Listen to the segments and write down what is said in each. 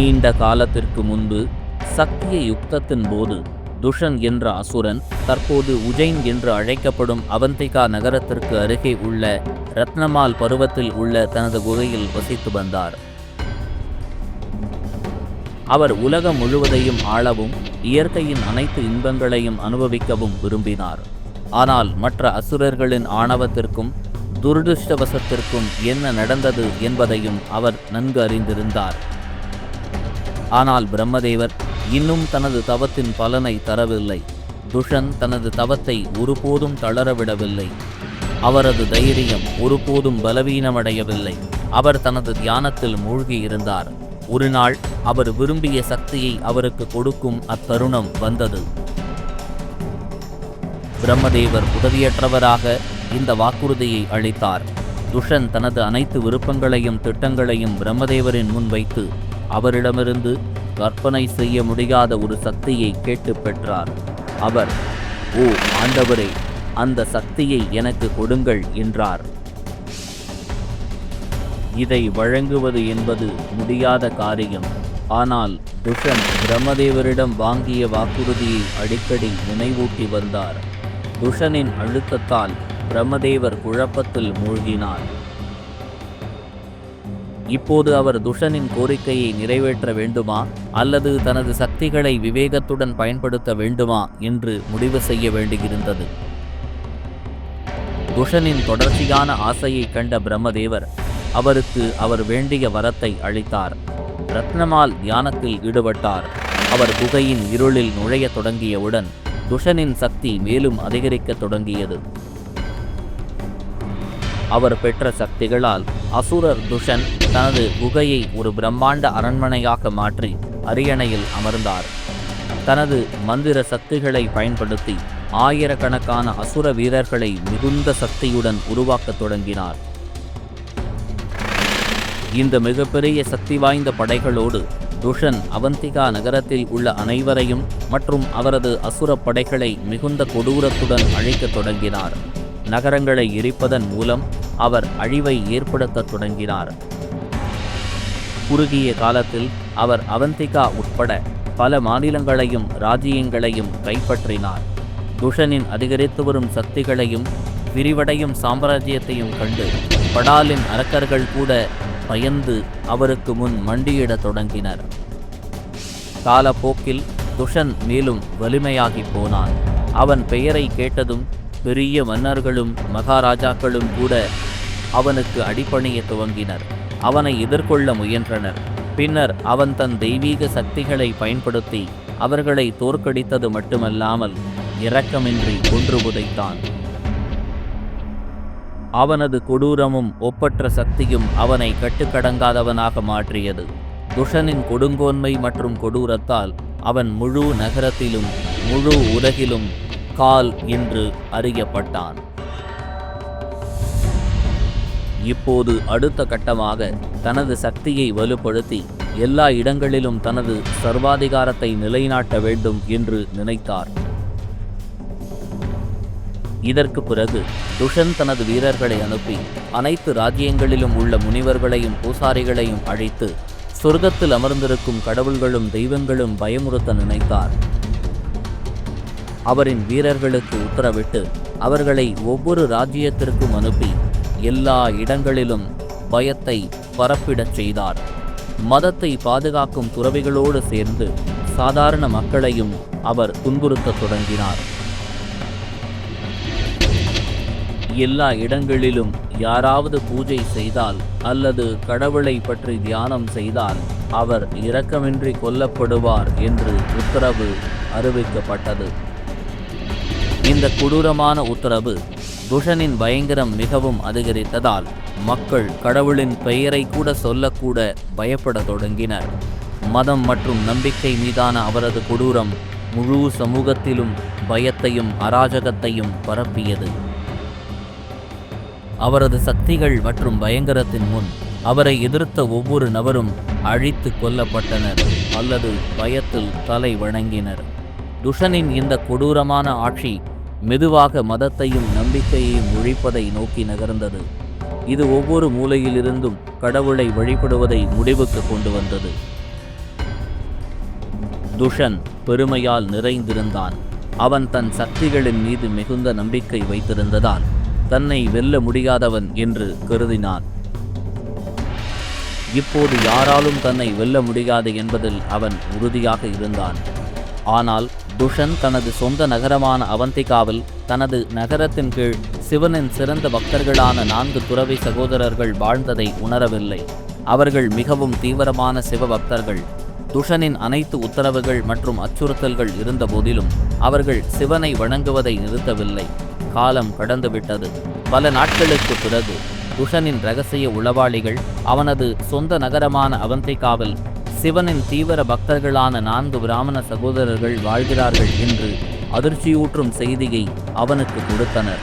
நீண்ட காலத்திற்கு முன்பு சக்திய யுக்தத்தின் போது துஷன் என்ற அசுரன் தற்போது உஜைன் என்று அழைக்கப்படும் அவந்திகா நகரத்திற்கு அருகே உள்ள ரத்னமால் பருவத்தில் உள்ள தனது குகையில் வசித்து வந்தார். அவர் உலகம் முழுவதையும் ஆளவும் இயற்கையின் அனைத்து இன்பங்களையும் அனுபவிக்கவும் விரும்பினார். ஆனால் மற்ற அசுரர்களின் ஆணவத்திற்கும் துரதிருஷ்டவசத்திற்கும் என்ன நடந்தது என்பதையும் அவர் நன்கு அறிந்திருந்தார். ஆனால் பிரம்மதேவர் இன்னும் தனது தவத்தின் பலனை தரவில்லை. துஷன் தனது தவத்தை ஒருபோதும் தளரவிடவில்லை. அவரது தைரியம் ஒருபோதும் பலவீனமடையவில்லை. அவர் தனது தியானத்தில் மூழ்கி இருந்தார். ஒரு நாள் அவர் விரும்பிய சக்தியை அவருக்கு கொடுக்கும் அத்தருணம் வந்தது. பிரம்மதேவர் உதவியற்றவராக இந்த வாக்குறுதியை அளித்தார். துஷன் தனது அனைத்து விருப்பங்களையும் திட்டங்களையும் பிரம்மதேவரின் முன் வைத்து அவரிடமிருந்து கற்பனை செய்ய முடியாத ஒரு சக்தியை கேட்டு பெற்றார். அவர் ஓ ஆண்டவரே அந்த சக்தியை எனக்கு கொடுங்கள் என்றார். இதை வழங்குவது என்பது முடியாத காரியம். ஆனால் துஷன் பிரம்மதேவரிடம் வாங்கிய வாக்குறுதியை அடிக்கடி நினைவூட்டி வந்தார். துஷனின் அழுத்தத்தால் பிரம்மதேவர் குழப்பத்தில் மூழ்கினார். இப்போது அவர் துஷனின் கோரிக்கையை நிறைவேற்ற வேண்டுமா? அல்லது தனது சக்திகளை விவேகத்துடன் பயன்படுத்த வேண்டுமா? என்று முடிவு செய்ய வேண்டியிருந்தது. துஷனின் தொடர்ச்சியான ஆசையை கண்ட பிரம்மதேவர் அவருக்கு அவர் வேண்டிய வரத்தை அளித்தார். ரத்னமால் தியானத்தில் ஈடுபட்டார். அவர் குகையின் இருளில் நுழைய தொடங்கியவுடன் துஷனின் சக்தி மேலும் அதிகரிக்க தொடங்கியது. அவர் பெற்ற சக்திகளால் அசுரர் துஷன் தனது குகையை ஒரு பிரம்மாண்ட அரண்மனையாக மாற்றி அரியணையில் அமர்ந்தார். தனது மந்திர சக்திகளை பயன்படுத்தி ஆயிரக்கணக்கான அசுர வீரர்களை மிகுந்த சக்தியுடன் உருவாக்கத் தொடங்கினார். இந்த மிகப்பெரிய சக்தி வாய்ந்த படைகளோடு துஷன் அவந்திகா நகரத்தில் உள்ள அனைவரையும் மற்றும் அவரது அசுர படைகளை மிகுந்த கொடூரத்துடன் அழைக்கத் தொடங்கினார். நகரங்களை எரிப்பதன் மூலம் அவர் அழிவை ஏற்படுத்தத் தொடங்கினார். குறுகிய காலத்தில் அவர் அவந்திகா உட்பட பல மாநிலங்களையும் ராஜ்யங்களையும் கைப்பற்றினார். துஷனின் அதிகரித்து வரும் சக்திகளையும் விரிவடையும் சாம்ராஜ்யத்தையும் கண்டு படாலின் அரக்கர்கள் கூட பயந்து அவருக்கு முன் மண்டியிடத் தொடங்கினர். காலப்போக்கில் துஷன் மேலும் வலிமையாகிப் போனான். அவன் பெயரை கேட்டதும் பெரிய மன்னர்களும் மகாராஜாக்களும் கூட அவனுக்கு அடிப்பணிய துவங்கினர். அவனை எதிர்கொள்ள முயன்றனர். பின்னர் அவன் தன் தெய்வீக சக்திகளை பயன்படுத்தி அவர்களை தோற்கடித்தது மட்டுமல்லாமல் இரக்கமின்றி கொன்று புதைத்தான். அவனது கொடூரமும் ஒப்பற்ற சக்தியும் அவனை கட்டுக்கடங்காதவனாக மாற்றியது. துஷனின் கொடுங்கோன்மை மற்றும் கொடூரத்தால் அவன் முழு நகரத்திலும் முழு உலகிலும் கால் என்று அறியப்பட்டான் இப்போது அடுத்த கட்டமாக தனது சக்தியை வலுப்படுத்தி எல்லா இடங்களிலும் தனது சர்வாதிகாரத்தை நிலைநாட்ட வேண்டும் என்று நினைத்தார். இதற்கு பிறகு துஷன் தனது வீரர்களை அனுப்பி அனைத்து ராஜ்யங்களிலும் உள்ள முனிவர்களையும் பூசாரிகளையும் அழைத்து சொர்க்கத்தில் அமர்ந்திருக்கும் கடவுள்களும் தெய்வங்களும் பயமுறுத்த நினைத்தார். அவரின் வீரர்களுக்கு உத்தரவிட்டு அவர்களை ஒவ்வொரு ராஜ்யத்திற்கும் அனுப்பி எல்லா இடங்களிலும் பயத்தை பரப்பிடச் செய்தார். மதத்தை பாதுகாக்கும் துறவிகளோடு சேர்ந்து சாதாரண மக்களையும் அவர் துன்புறுத்தத் தொடங்கினார். எல்லா இடங்களிலும் யாராவது பூஜை செய்தால் அல்லது கடவுளை பற்றி தியானம் செய்தால் அவர் இரக்கமின்றி கொல்லப்படுவார் என்று உத்தரவு அறிவிக்கப்பட்டது. இந்த கொடூரமான உத்தரவு துஷனின் பயங்கரம் மிகவும் அதிகரித்ததால் மக்கள் கடவுளின் பெயரை கூட சொல்லக்கூட பயப்படத் தொடங்கினர். மதம் மற்றும் நம்பிக்கை மீதான அவரது கொடூரம் முழு சமூகத்திலும் பயத்தையும் அராஜகத்தையும் பரப்பியது. அவரது சக்திகள் மற்றும் பயங்கரத்தின் முன் அவரை எதிர்த்த ஒவ்வொரு நபரும் அழித்து கொல்லப்பட்டனர் அல்லது பயத்தில் தலை வணங்கினர். துஷனின் இந்த கொடூரமான ஆட்சி மெதுவாக மதத்தையும் நம்பிக்கையையும் ஒழிப்பதை நோக்கி நகர்ந்தது. இது ஒவ்வொரு மூலையிலிருந்தும் கடவுளை வழிபடுவதை முடிவுக்கு கொண்டு வந்தது. துஷன் பெருமையால் நிறைந்திருந்தான். அவன் தன் சக்திகளின் மீது மிகுந்த நம்பிக்கை வைத்திருந்ததால் தன்னை வெல்ல முடியாதவன் என்று கருதினான். இப்போது யாராலும் தன்னை வெல்ல முடியாது என்பதில் அவன் உறுதியாக இருந்தான். ஆனால் துஷன் தனது சொந்த நகரமான அவந்திகாவில் தனது நகரத்தின் கீழ் சிவனின் சிறந்த பக்தர்களான நான்கு துறவி சகோதரர்கள் வாழ்ந்ததை உணரவில்லை. அவர்கள் மிகவும் தீவிரமான சிவபக்தர்கள் துஷனின் அனைத்து உத்தரவுகள் மற்றும் அச்சுறுத்தல்கள் இருந்தபோதிலும் அவர்கள் சிவனை வணங்குவதை நிறுத்தவில்லை. காலம் கடந்துவிட்டது. பல நாட்களுக்கு பிறகு துஷனின் ரகசிய உளவாளிகள் அவனது சொந்த நகரமான அவந்திகாவில் சிவனின் தீவிர பக்தர்களான நான்கு பிராமண சகோதரர்கள் வாழ்கிறார்கள் என்று அதிர்ச்சியூற்றும் செய்தியை அவனுக்கு கொடுத்தனர்.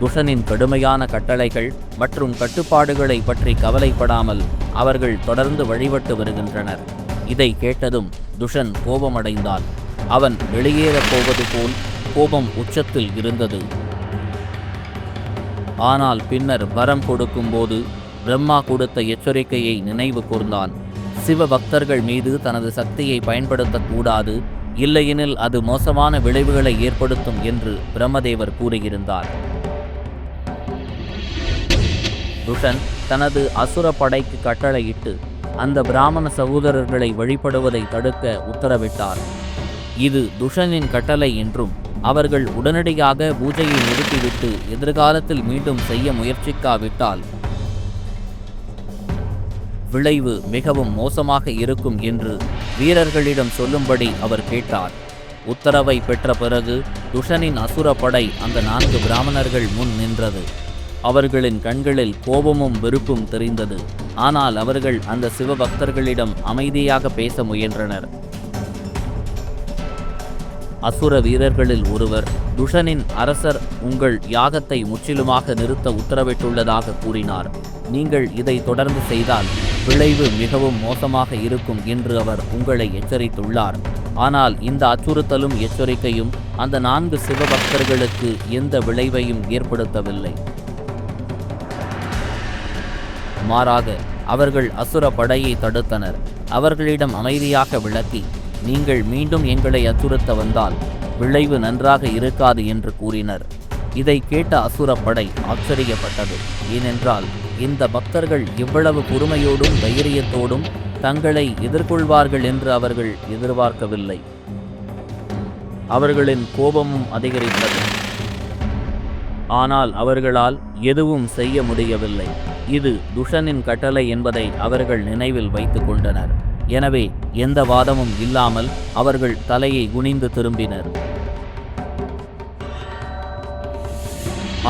துஷனின் கடுமையான கட்டளைகள் மற்றும் கட்டுப்பாடுகளை பற்றி கவலைப்படாமல் அவர்கள் தொடர்ந்து வழிபட்டு வருகின்றனர். இதை கேட்டதும் துஷன் கோபமடைந்தான். அவன் வெளியேறப் போவது போல் கோபம் உச்சத்தில் இருந்தது. ஆனால் பின்னர் வரம் கொடுக்கும்போது பிரம்மா கொடுத்த எச்சரிக்கையை நினைவு கூர்ந்தான். சிவ பக்தர்கள் மீது தனது சக்தியை பயன்படுத்தக்கூடாது இல்லையெனில் அது மோசமான விளைவுகளை ஏற்படுத்தும் என்று பிரம்மதேவர் கூறியிருந்தார். துஷன் தனது அசுர படைக்கு கட்டளையிட்டு அந்த பிராமண சகோதரர்களை வழிபடுவதை தடுக்க உத்தரவிட்டார். இது துஷனின் கட்டளை என்றும் அவர்கள் உடனடியாக பூஜையை நிறுத்திவிட்டு எதிர்காலத்தில் மீண்டும் செய்ய முயற்சிக்காவிட்டால் விளைவு மிகவும் மோசமாக இருக்கும் என்று வீரர்களிடம் சொல்லும்படி அவர் கேட்டார். உத்தரவை பெற்ற பிறகு துஷனின் அசுர படை அந்த நான்கு பிராமணர்கள் முன் நின்றது. அவர்களின் கண்களில் கோபமும் வெறுப்பும் தெரிந்தது. ஆனால் அவர்கள் அந்த சிவபக்தர்களிடம் அமைதியாக பேச முயன்றனர். அசுர வீரர்களில் ஒருவர் துஷனின் அரசர் உங்கள் யாகத்தை முற்றிலுமாக நிறுத்த உத்தரவிட்டுள்ளதாக கூறினார். நீங்கள் இதை தொடர்ந்து செய்தால் விளைவு மிகவும் மோசமாக இருக்கும் என்று அவர் உங்களை எச்சரித்துள்ளார். ஆனால் இந்த அச்சுறுத்தலும் எச்சரிக்கையும் அந்த நான்கு சிவபக்தர்களுக்கு எந்த விளைவையும் ஏற்படுத்தவில்லை. மாறாக அவர்கள் அசுர படையை தடுத்தனர். அவர்களிடம் அமைதியாக விளக்கி நீங்கள் மீண்டும் எங்களை அச்சுறுத்த வந்தால் விளைவு நன்றாக இருக்காது என்று கூறினர். இதை கேட்ட அசுரப்படை ஆச்சரியப்பட்டது. ஏனென்றால் இந்த பக்தர்கள் இவ்வளவு பொறுமையோடும் தைரியத்தோடும் தங்களை எதிர்கொள்வார்கள் என்று அவர்கள் எதிர்பார்க்கவில்லை. அவர்களின் கோபமும் அதிகரித்தது. ஆனால் அவர்களால் எதுவும் செய்ய முடியவில்லை. இது துஷனின் கட்டளை என்பதை அவர்கள் நினைவில் வைத்து கொண்டனர். எனவே எந்த வாதமும் இல்லாமல் அவர்கள் தலையை குனிந்து திரும்பினர்.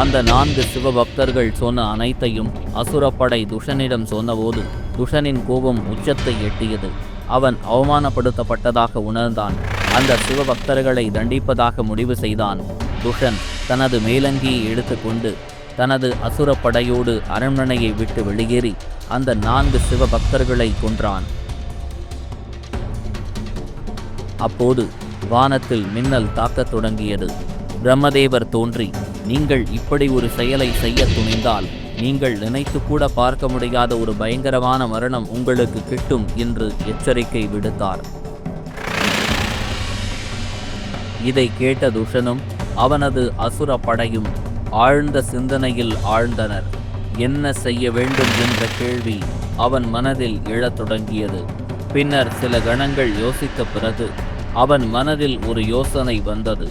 அந்த நான்கு சிவபக்தர்கள் சொன்ன அனைத்தையும் அசுரப்படை துஷனிடம் சொன்னபோது துஷனின் கோபம் உச்சத்தை எட்டியது. அவன் அவமானப்படுத்தப்பட்டதாக உணர்ந்தான். அந்த சிவபக்தர்களை தண்டிப்பதாக முடிவு செய்தான். துஷன் தனது மேலங்கியை எடுத்துக்கொண்டு தனது அசுரப்படையோடு அரண்மனையை விட்டு வெளியேறி அந்த நான்கு சிவபக்தர்களை கொன்றான். அப்போது வானத்தில் மின்னல் தாக்கத் தொடங்கியது. பிரம்மதேவர் தோன்றி நீங்கள் இப்படி ஒரு செயலை செய்ய துணிந்தால் நீங்கள் நினைத்து கூட பார்க்க முடியாத ஒரு பயங்கரமான மரணம் உங்களுக்கு கிட்டும் என்று எச்சரிக்கை விடுத்தார். இதை கேட்ட துஷனும் அவனது அசுர படையும் ஆழ்ந்த சிந்தனையில் ஆழ்ந்தனர். என்ன செய்ய வேண்டும் என்ற கேள்வி அவன் மனதில் எழத் தொடங்கியது. பின்னர் சில கணங்கள் யோசித்த பிறகு அவன் மனதில் ஒரு யோசனை வந்தது.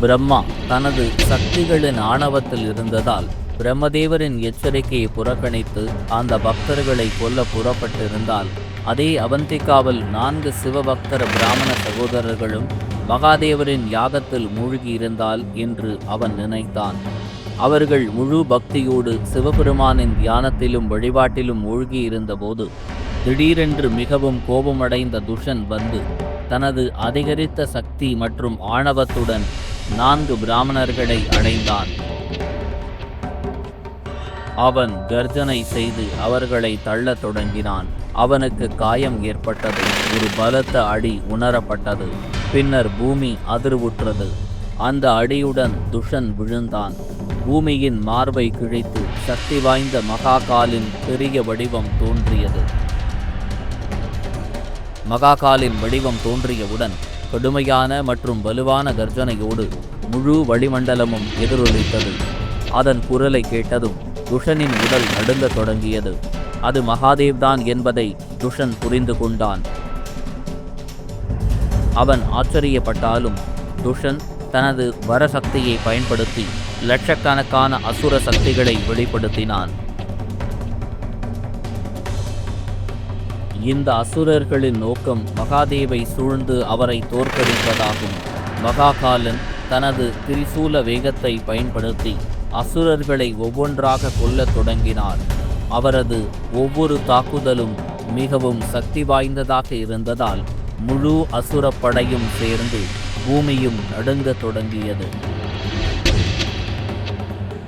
பிரம்மா தனது சக்திகளின் ஆணவத்தில் இருந்ததால் பிரம்மதேவரின் எச்சரிக்கையை புறக்கணித்து அந்த பக்தர்களை கொல்ல புறப்பட்டிருந்தால் அதே அவந்திகாவில் நான்கு சிவபக்தர் பிராமண சகோதரர்களும் மகாதேவரின் யாகத்தில் மூழ்கியிருந்தால் என்று அவன் நினைத்தான். அவர்கள் முழு பக்தியோடு சிவபெருமானின் தியானத்திலும் வழிபாட்டிலும் மூழ்கியிருந்தபோது திடீரென்று மிகவும் கோபமடைந்த துஷன் வந்து தனது அதிகரித்த சக்தி மற்றும் ஆணவத்துடன் நான்கு பிராமணர்களை அடைந்தான். அவன் கர்ஜனை செய்து அவர்களை தள்ளத் தொடங்கினான். அவனுக்கு காயம் ஏற்பட்டது. ஒரு பலத்த அடி உணரப்பட்டது. பின்னர் பூமி அதிர்வுற்றது. அந்த அடியுடன் துஷன் விழுந்தான். பூமியின் மார்பை கிழித்து சக்தி வாய்ந்த மகாகாலின் பெரிய வடிவம் தோன்றியது. மகாகாலின் வடிவம் தோன்றியவுடன் கடுமையான மற்றும் வலுவான கர்ஜனையோடு முழு வளிமண்டலமும் எதிரொலித்தது. அதன் குரலை கேட்டதும் துஷனின் உடல் நடுங்க தொடங்கியது. அது மகாதேவ்தான் என்பதை துஷன் புரிந்து கொண்டான். அவன் ஆச்சரியப்பட்டாலும் துஷன் தனது வரசக்தியை பயன்படுத்தி லட்சக்கணக்கான அசுர சக்திகளை வெளிப்படுத்தினான். இந்த அசுரர்களின் நோக்கம் மகாதேவை சூழ்ந்து அவரை தோற்கடிப்பதாகும். மகாகாலன் தனது திரிசூல வேகத்தை பயன்படுத்தி அசுரர்களை ஒவ்வொன்றாக கொல்லத் தொடங்கினார். அவரது ஒவ்வொரு தாக்குதலும் மிகவும் சக்தி வாய்ந்ததாக இருந்ததால் முழு அசுரப்படையும் சேர்ந்து பூமியும் நடுங்கத் தொடங்கியது.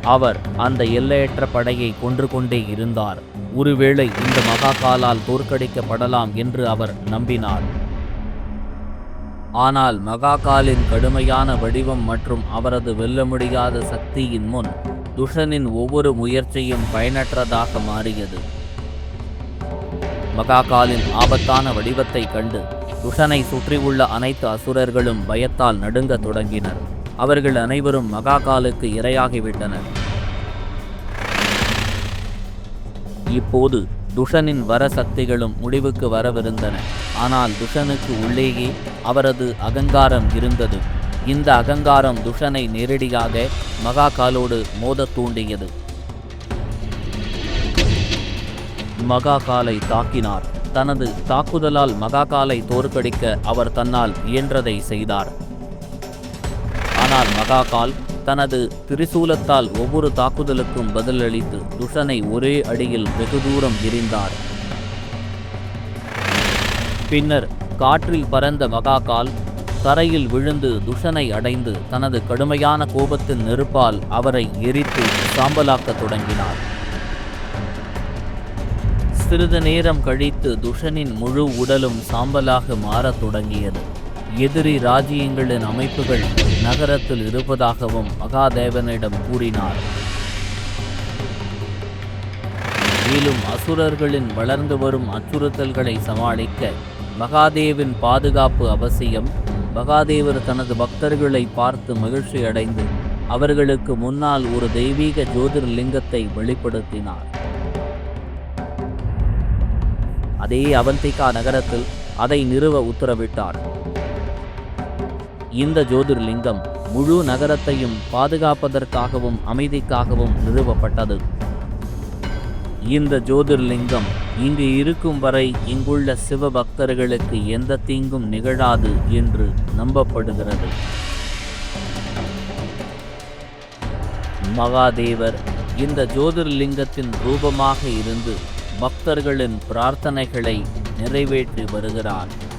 அவர் அந்த எல்லையற்ற படையை கொன்று கொண்டே இருந்தார். ஒருவேளை இந்த மகாகாலால் தோற்கடிக்கப்படலாம் என்று அவர் நம்பினார். ஆனால் மகாகாலின் கடுமையான வடிவம் மற்றும் அவரது வெல்ல முடியாத சக்தியின் முன் துஷனின் ஒவ்வொரு முயற்சியும் பயனற்றதாக மாறியது. மகாகாலின் ஆபத்தான வடிவத்தை கண்டு துஷனை சுற்றியுள்ள அனைத்து அசுரர்களும் பயத்தால் நடுங்க தொடங்கினர். அவர்கள் அனைவரும் மகாகாலுக்கு இரையாகிவிட்டனர். இப்போது துஷனின் வர சக்திகளும் முடிவுக்கு வரவிருந்தன. ஆனால் துஷனுக்கு உள்ளேயே அவரது அகங்காரம் இருந்தது. இந்த அகங்காரம் துஷனை நேரடியாக மகாகாலோடு மோதத் தூண்டியது. மகாகாலை தாக்கினார். தனது தாக்குதலால் மகாகாலை தோற்கடிக்க அவர் தன்னால் இயன்றதை செய்தார். ஆனால் மகாகால் தனது திரிசூலத்தால் ஒவ்வொரு தாக்குதலுக்கும் பதிலளித்து துஷனை ஒரே அடியில் வெகு தூரம் எரிந்தார் பின்னர் காற்றில் பறந்த மகாகால் தரையில் விழுந்து துஷனை அடைந்து தனது கடுமையான கோபத்தின் நெருப்பால் அவரை எரித்து சாம்பலாக்கத் தொடங்கினார். சிறிது நேரம் கழித்து துஷனின் முழு உடலும் சாம்பலாக மாறத் தொடங்கியது. எதிரி ராஜ்யங்களின் அமைப்புகள் நகரத்தில் இருப்பதாகவும் மகாதேவனிடம் கூறினார். மேலும் அசுரர்களின் வளர்ந்து வரும் அச்சுறுத்தல்களை சமாளிக்க மகாதேவின் பாதுகாப்பு அவசியம். மகாதேவர் தனது பக்தர்களை பார்த்து மகிழ்ச்சி அடைந்து அவர்களுக்கு முன்னால் ஒரு தெய்வீக ஜோதிர்லிங்கத்தை வெளிப்படுத்தினார். அதே அவந்திகா நகரத்தில் அதை நிறுவ உத்தரவிட்டார். இந்த ஜோதிர்லிங்கம் முழு நகரத்தையும் பாதுகாப்பதற்காகவும் அமைதிக்காகவும் நிறுவப்பட்டது. இந்த ஜோதிர்லிங்கம் இங்கு இருக்கும் வரை இங்குள்ள சிவபக்தர்களுக்கு எந்த தீங்கும் நிகழாது என்று நம்பப்படுகிறது. மகாதேவர் இந்த ஜோதிர்லிங்கத்தின் ரூபமாக இருந்து பக்தர்களின் பிரார்த்தனைகளை நிறைவேற்றி வருகிறார்.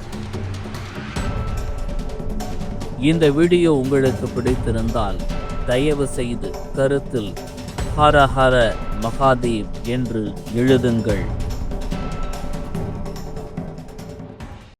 இந்த வீடியோ உங்களுக்கு பிடித்திருந்தால் தயவு செய்து கருத்தில் ஹர ஹர மகாதேவ் என்று எழுதுங்கள்.